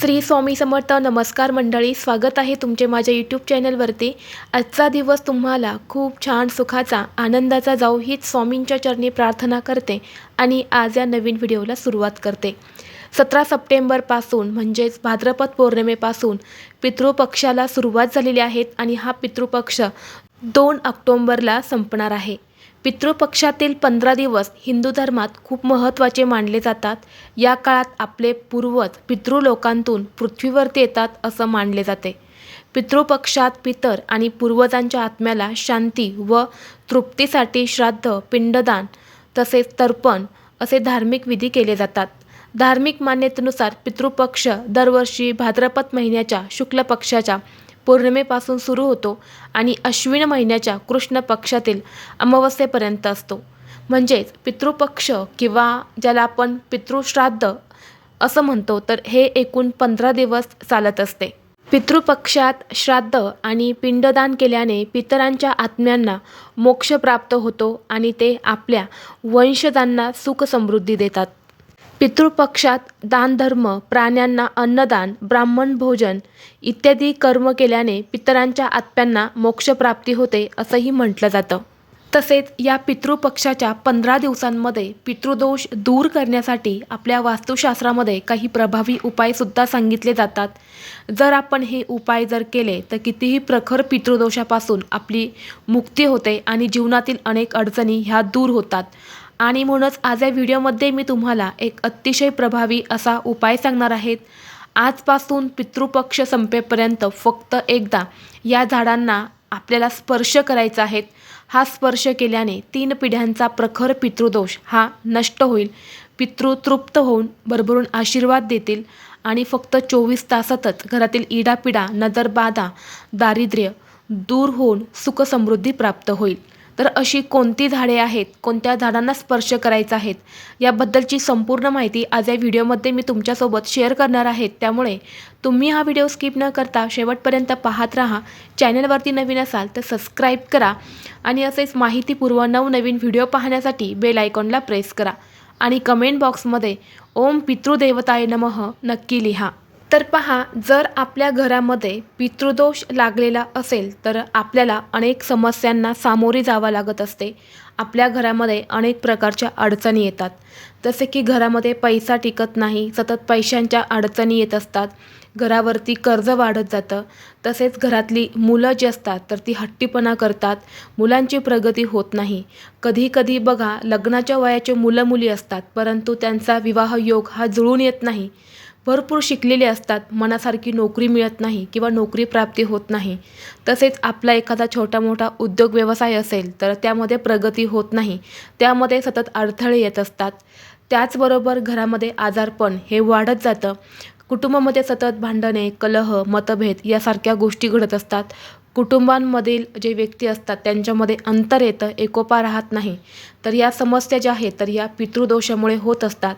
श्री स्वामी समर्थ नमस्कार मंडळी स्वागत आहे तुमचे माझ्या यूट्यूब चॅनलवरती. आजचा दिवस तुम्हाला खूप छान सुखाचा आनंदाचा जाऊ हीच स्वामींच्या चरणी प्रार्थना करते आणि आज या नवीन व्हिडिओला सुरुवात करते. सतरा सप्टेंबरपासून म्हणजेच भाद्रपद पौर्णिमेपासून पितृपक्षाला सुरुवात झालेली आहे आणि हा पितृपक्ष दोन ऑक्टोंबरला संपणार आहे. पितृपक्षातील पंधरा दिवस हिंदू धर्मात खूप महत्त्वाचे मानले जातात. या काळात आपले पूर्वज पितृलोकांतून पृथ्वीवरती येतात असं मानले जाते. पितृपक्षात पितर आणि पूर्वजांच्या आत्म्याला शांती व तृप्तीसाठी श्राद्ध पिंडदान तसेच तर्पण असे धार्मिक विधी केले जातात. धार्मिक मान्यतेनुसार पितृपक्ष दरवर्षी भाद्रपद महिन्याच्या शुक्ल पक्षाच्या पौर्णिमेपासून सुरू होतो आणि अश्विन महिन्याच्या कृष्ण पक्षातील अमावस्येपर्यंत असतो. म्हणजेच पितृपक्ष किंवा ज्याला आपण पितृश्राद्ध असं म्हणतो तर हे एकूण पंधरा दिवस चालत असते. पितृपक्षात श्राद्ध आणि पिंडदान केल्याने पितरांच्या आत्म्यांना मोक्ष प्राप्त होतो आणि ते आपल्या वंशजांना सुख समृद्धी देतात. पितृपक्षात दानधर्म प्राण्यांना अन्नदान ब्राह्मण भोजन इत्यादी कर्म केल्याने पितरांच्या आत्म्यांना मोक्षप्राप्ती होते असंही म्हटलं जातं. तसेच या पितृपक्षाच्या पंधरा दिवसांमध्ये पितृदोष दूर करण्यासाठी आपल्या वास्तुशास्त्रामध्ये काही प्रभावी उपायसुद्धा सांगितले जातात. जर आपण हे उपाय जर केले तर कितीही प्रखर पितृदोषापासून आपली मुक्ती होते आणि जीवनातील अनेक अडचणी ह्या दूर होतात. आणि म्हणूनच आज या व्हिडिओमध्ये मी तुम्हाला एक अतिशय प्रभावी असा उपाय सांगणार आहेत आजपासून पितृपक्ष संपेपर्यंत फक्त एकदा या झाडांना आपल्याला स्पर्श करायचा आहे. हा स्पर्श केल्याने तीन पिढ्यांचा प्रखर पितृदोष हा नष्ट होईल. पितृ तृप्त होऊन भरभरून आशीर्वाद देतील आणि फक्त चोवीस तासातच घरातील इडापिडा नजरबाधा दारिद्र्य दूर होऊन सुखसमृद्धी प्राप्त होईल. तर अशी कोणती झाडे आहेत कोणत्या झाडांना स्पर्श करायचा आहेत याबद्दलची संपूर्ण माहिती आज या व्हिडिओमध्ये मी तुमच्यासोबत शेअर करणार आहेत त्यामुळे तुम्ही हा व्हिडिओ स्किप न करता शेवटपर्यंत पाहत राहा. चॅनलवरती नवीन असाल तर सबस्क्राईब करा आणि असेच माहितीपूर्व नवनवीन व्हिडिओ पाहण्यासाठी बेल आयकॉनला प्रेस करा. आणि कमेंट बॉक्समध्ये ओम पितृदेवताय नमः नक्की लिहा. तर पहा जर आपल्या घरामध्ये पितृदोष लागलेला असेल तर आपल्याला अनेक समस्यांना सामोरे जावं लागत असते. आपल्या घरामध्ये अनेक प्रकारच्या अडचणी येतात. जसे की घरामध्ये पैसा टिकत नाही सतत पैशांच्या अडचणी येत असतात घरावरती कर्ज वाढत जातं. तसेच घरातली मुलं जी असतात तर ती हट्टीपणा करतात मुलांची प्रगती होत नाही. कधी कधी बघा लग्नाच्या वयाचे मुलं मुली असतात परंतु त्यांचा विवाह योग हा जुळून येत नाही. भरपूर शिकलेले असतात. मनासारखी नोकरी मिळत नाही किंवा नोकरी प्राप्ती होत नाही. तसेच आपला एखादा छोटा मोठा उद्योग व्यवसाय असेल तर त्यामध्ये प्रगती होत नाही. त्यामध्ये सतत अडथळे येत असतात. त्याचबरोबर घरामध्ये आजारपण हे वाढत जातं. कुटुंबामध्ये सतत भांडणे कलह मतभेद यासारख्या गोष्टी घडत असतात. कुटुंबांमधील जे व्यक्ती असतात त्यांच्यामध्ये अंतर येतं एकोपा राहत नाही. तर या समस्या ज्या आहेत तर या पितृदोषामुळे होत असतात.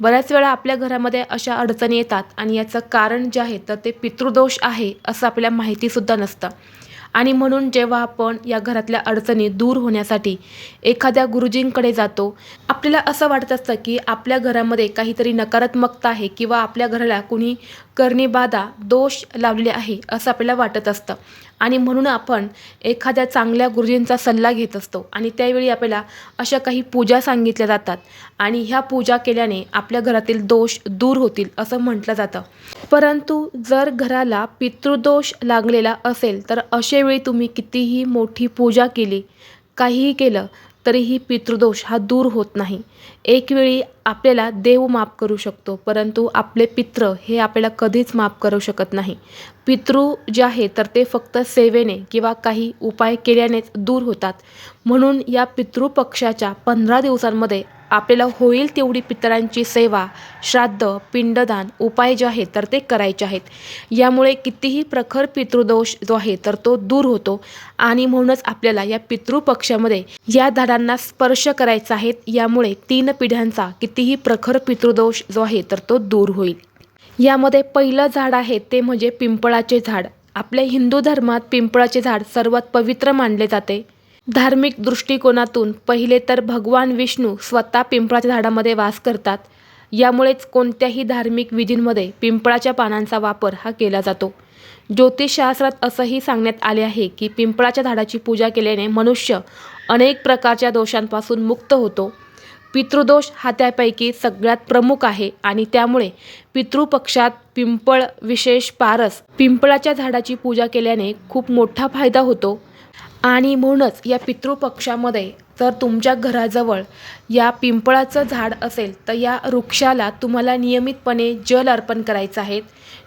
बऱ्याच वेळा आपल्या घरामध्ये अशा अडचणी येतात आणि याचं कारण जे आहे तर ते पितृदोष आहे असं आपल्याला माहितीसुद्धा नसतं. आणि म्हणून जेव्हा आपण या घरातल्या अडचणी दूर होण्यासाठी एखाद्या गुरुजींकडे जातो आपल्याला असं वाटत असतं की आपल्या घरामध्ये काहीतरी नकारात्मकता आहे किंवा आपल्या घराला कुणी करणीबाधा दोष लावले आहे असं आपल्याला वाटत असतं. आणि म्हणून आपण एखाद्या चांगल्या गुरुजींचा सल्ला घेत असतो. आणि त्यावेळी आपल्याला अशा काही पूजा सांगितल्या जातात. आणि ह्या पूजा केल्याने आपल्या घरातील दोष दूर होतील असं म्हटलं जातं. परंतु जर घराला पितृदोष लागलेला असेल तर अशावेळी तुम्ही कितीही मोठी पूजा केली काहीही केलं तरीही पितृदोष हा दूर होत नाही. एक वेळी आपल्याला देव माफ करू शकतो परंतु आपले पित्र हे आपल्याला कधीच माफ करू शकत नाही. पितृ जे आहे तर ते फक्त सेवेने किंवा काही उपाय केल्यानेच दूर होतात. म्हणून या पितृपक्षाच्या पंधरा दिवसांमध्ये आपल्याला होईल तेवढी पितरांची सेवा श्राद्ध पिंडदान उपाय जे आहेत तर ते करायचे आहेत. यामुळे कितीही प्रखर पितृदोष जो आहे तर तो दूर होतो आणि म्हणूनच आपल्याला या पितृपक्षामध्ये या झाडांना स्पर्श करायचा आहे. यामुळे तीन पिढ्यांचा कितीही प्रखर पितृदोष जो आहे तर तो दूर होईल. यामध्ये पहिलं झाड आहे ते म्हणजे पिंपळाचे झाड. आपल्या हिंदू धर्मात पिंपळाचे झाड सर्वात पवित्र मानले जाते. धार्मिक दृष्टिकोनातून पहिले तर भगवान विष्णू स्वतः पिंपळाच्या झाडामध्ये वास करतात. यामुळेच कोणत्याही धार्मिक विधींमध्ये पिंपळाच्या पानांचा वापर हा केला जातो. ज्योतिषशास्त्रात असंही सांगण्यात आले आहे की पिंपळाच्या झाडाची पूजा केल्याने मनुष्य अनेक प्रकारच्या दोषांपासून मुक्त होतो. पितृदोष हा त्यापैकी सगळ्यात प्रमुख आहे आणि त्यामुळे पितृपक्षात पिंपळ विशेष पारस पिंपळाच्या झाडाची पूजा केल्याने खूप मोठा फायदा होतो. आणि म्हणूनच या पितृपक्षामध्ये जर तुमच्या घराजवळ या पिंपळाचं झाड असेल तर या वृक्षाला तुम्हाला नियमितपणे जल अर्पण करायचं आहे.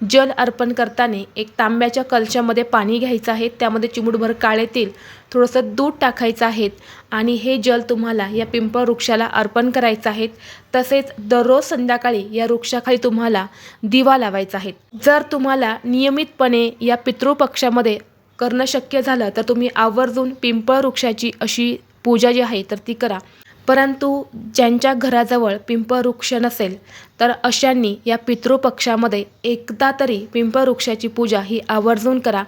जल अर्पण करताना एक तांब्याच्या कलशामध्ये पाणी घ्यायचं आहे. त्यामध्ये चिमूटभर काळे तेल थोडंसं दूध टाकायचं आहे आणि हे जल तुम्हाला या पिंपळ वृक्षाला अर्पण करायचं आहे. तसेच दररोज संध्याकाळी या वृक्षाखाली तुम्हाला दिवा लावायचा आहे. जर तुम्हाला नियमितपणे या पितृपक्षामध्ये करणं शक्य झालं तर तुम्ही आवर्जून पिंपळ वृक्षाची अशी पूजा जी आहे तर ती करा. परंतु ज्यांच्या घराजवळ पिंपळ वृक्ष नसेल तर अशांनी या पितृपक्षामध्ये एकदा तरी पिंपळ वृक्षाची पूजा ही आवर्जून करा.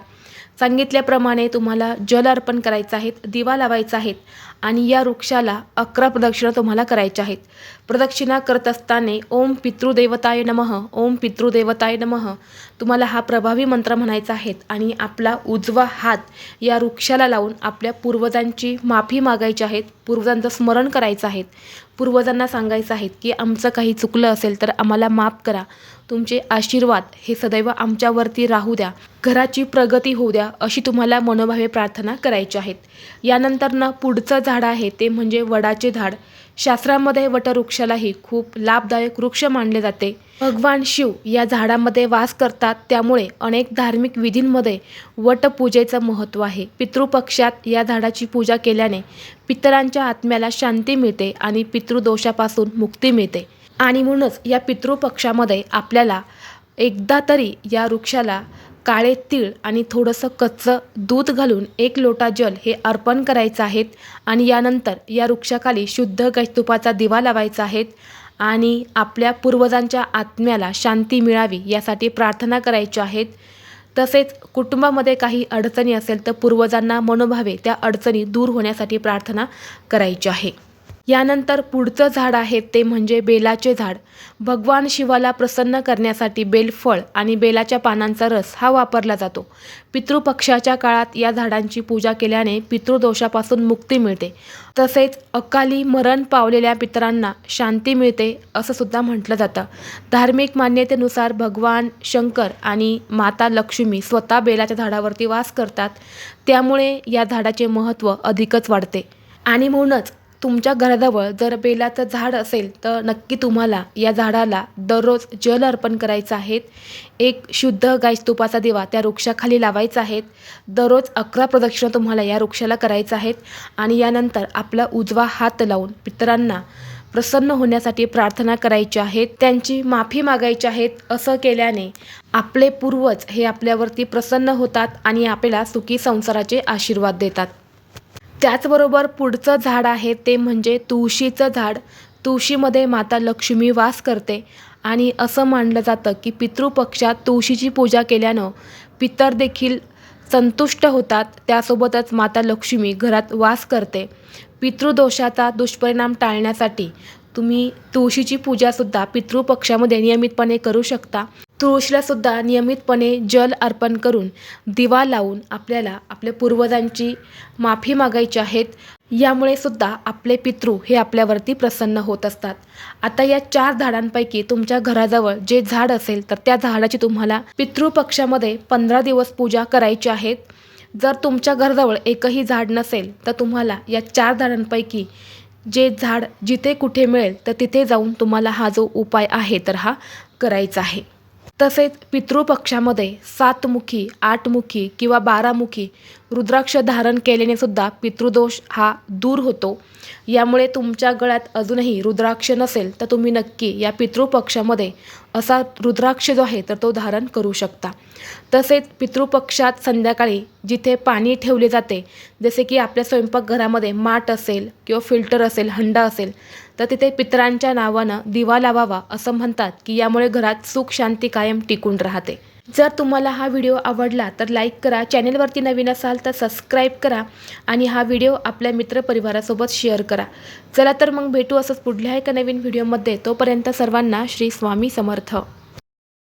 सांगितल्याप्रमाणे तुम्हाला जल अर्पण करायचं आहेत दिवा लावायचा आहेत आणि या वृक्षाला अकरा प्रदक्षिणा तुम्हाला करायच्या आहेत. प्रदक्षिणा करत असताना ओम पितृदेवताय नमः ओम पितृदेवताय नमः. तुम्हाला हा प्रभावी मंत्र म्हणायचा आहे आणि आपला उजवा हात या वृक्षाला लावून आपल्या पूर्वजांची माफी मागायची आहेत पूर्वजांचं स्मरण करायचं आहे. पूर्वजांना सांगायचं आहे की आमचं काही चुकलं असेल तर आम्हाला माफ करा. तुमचे आशीर्वाद हे सदैव आमच्यावरती राहू द्या. घराची प्रगती होऊ द्या अशी तुम्हाला मनोभावे प्रार्थना करायची आहेत. यानंतरनं पुढचं झाड आहे ते म्हणजे वडाचे झाड. शास्त्रामध्ये वटवृक्षालाही खूप लाभदायक वृक्ष मानले जाते. भगवान शिव या झाडामध्ये वास करतात त्यामुळे अनेक धार्मिक विधींमध्ये वटपूजेचं महत्त्व आहे. पितृपक्षात या झाडाची पूजा केल्याने पितरांच्या आत्म्याला शांती मिळते आणि पितृदोषापासून मुक्ती मिळते. आणि म्हणूनच या पितृपक्षामध्ये आपल्याला एकदा तरी या वृक्षाला काळे तीळ आणि थोडंसं कच्चं दूध घालून एक लोटा जल हे अर्पण करायचं आहेत आणि यानंतर या वृक्षाखाली शुद्ध गैस्तुपाचा दिवा लावायचा आहेत आणि आपल्या पूर्वजांच्या आत्म्याला शांती मिळावी यासाठी प्रार्थना करायच्या आहेत. तसेच कुटुंबामध्ये काही अडचणी असेल तर पूर्वजांना मनोभावे त्या अडचणी दूर होण्यासाठी प्रार्थना करायची आहे. यानंतर पुढचं झाड आहे ते म्हणजे बेलाचे झाड. भगवान शिवाला प्रसन्न करण्यासाठी बेलफळ आणि बेलाच्या पानांचा रस हा वापरला जातो. पितृपक्षाच्या काळात या झाडांची पूजा केल्याने पितृदोषापासून मुक्ती मिळते. तसेच अकाली मरण पावलेल्या पितरांना शांती मिळते असं सुद्धा म्हटलं जातं. धार्मिक मान्यतेनुसार भगवान शंकर आणि माता लक्ष्मी स्वतः बेलाच्या झाडावरती वास करतात. त्यामुळे या झाडाचे महत्त्व अधिकच वाढते. आणि म्हणूनच तुमच्या घराजवळ जर बेलाचं झाड असेल तर नक्की तुम्हाला या झाडाला दररोज जल अर्पण करायचं आहे. एक शुद्ध गायस्तुपाचा दिवा त्या वृक्षाखाली लावायचा आहे. दररोज अकरा प्रदक्षिणा तुम्हाला या वृक्षाला करायचं आहेत आणि यानंतर आपला उजवा हात लावून पितरांना प्रसन्न होण्यासाठी प्रार्थना करायची आहेत त्यांची माफी मागायची आहेत असं केल्याने आपले पूर्वज हे आपल्यावरती प्रसन्न होतात आणि आपल्याला सुखी संसाराचे आशीर्वाद देतात. त्याचबरोबर पुढचं झाड आहे ते म्हणजे तुळशीचं झाड. तुळशीमध्ये माता लक्ष्मी वास करते. आणि असं मानलं जातं की पितृपक्षात तुळशीची पूजा केल्यानं पितर देखील संतुष्ट होतात. त्यासोबतच माता लक्ष्मी घरात वास करते. पितृदोषाचा दुष्परिणाम टाळण्यासाठी तुम्ही तुळशीची पूजासुद्धा पितृपक्षामध्ये नियमितपणे करू शकता. तुळशीलासुद्धा नियमितपणे जल अर्पण करून दिवा लावून आपल्याला आपल्या पूर्वजांची माफी मागायची आहेत. यामुळे सुद्धा आपले पितृ हे आपल्यावरती प्रसन्न होत असतात. आता या चार झाडांपैकी तुमच्या घराजवळ जे झाड असेल तर त्या झाडाची तुम्हाला पितृपक्षामध्ये पंधरा दिवस पूजा करायची आहेत. जर तुमच्या घराजवळ एकही झाड नसेल तर तुम्हाला या चार झाडांपैकी जे झाड जिथे कुठे मिळेल तर तिथे जाऊन तुम्हाला हा जो उपाय आहे तर हा करायचा आहे. तसेच पितृपक्षामध्ये सातमुखी आठमुखी किंवा बारामुखी रुद्राक्ष धारण केल्याने सुद्धा पितृदोष हा दूर होतो. यामुळे तुमच्या गळ्यात अजूनही रुद्राक्ष नसेल तर तुम्ही नक्की या पितृपक्षामध्ये असा रुद्राक्ष जो आहे तर तो धारण करू शकता. तसेच पितृपक्षात संध्याकाळी जिथे पाणी ठेवले जाते जसे की आपल्या स्वयंपाकघरामध्ये माठ असेल किंवा फिल्टर असेल हंडा असेल तर तिथे पितरांच्या नावानं दिवा लावावा असं म्हणतात की यामुळे घरात सुख शांती कायम टिकून राहते. जर तुम्हाला हा व्हिडिओ आवडला तर लाईक करा चॅनेलवरती नवीन असाल तर सबस्क्राईब करा आणि हा व्हिडिओ आपल्या मित्रपरिवारासोबत शेअर करा. चला तर मग भेटू असंच पुढल्या एका नवीन व्हिडिओमध्ये. तोपर्यंत सर्वांना श्री स्वामी समर्थ.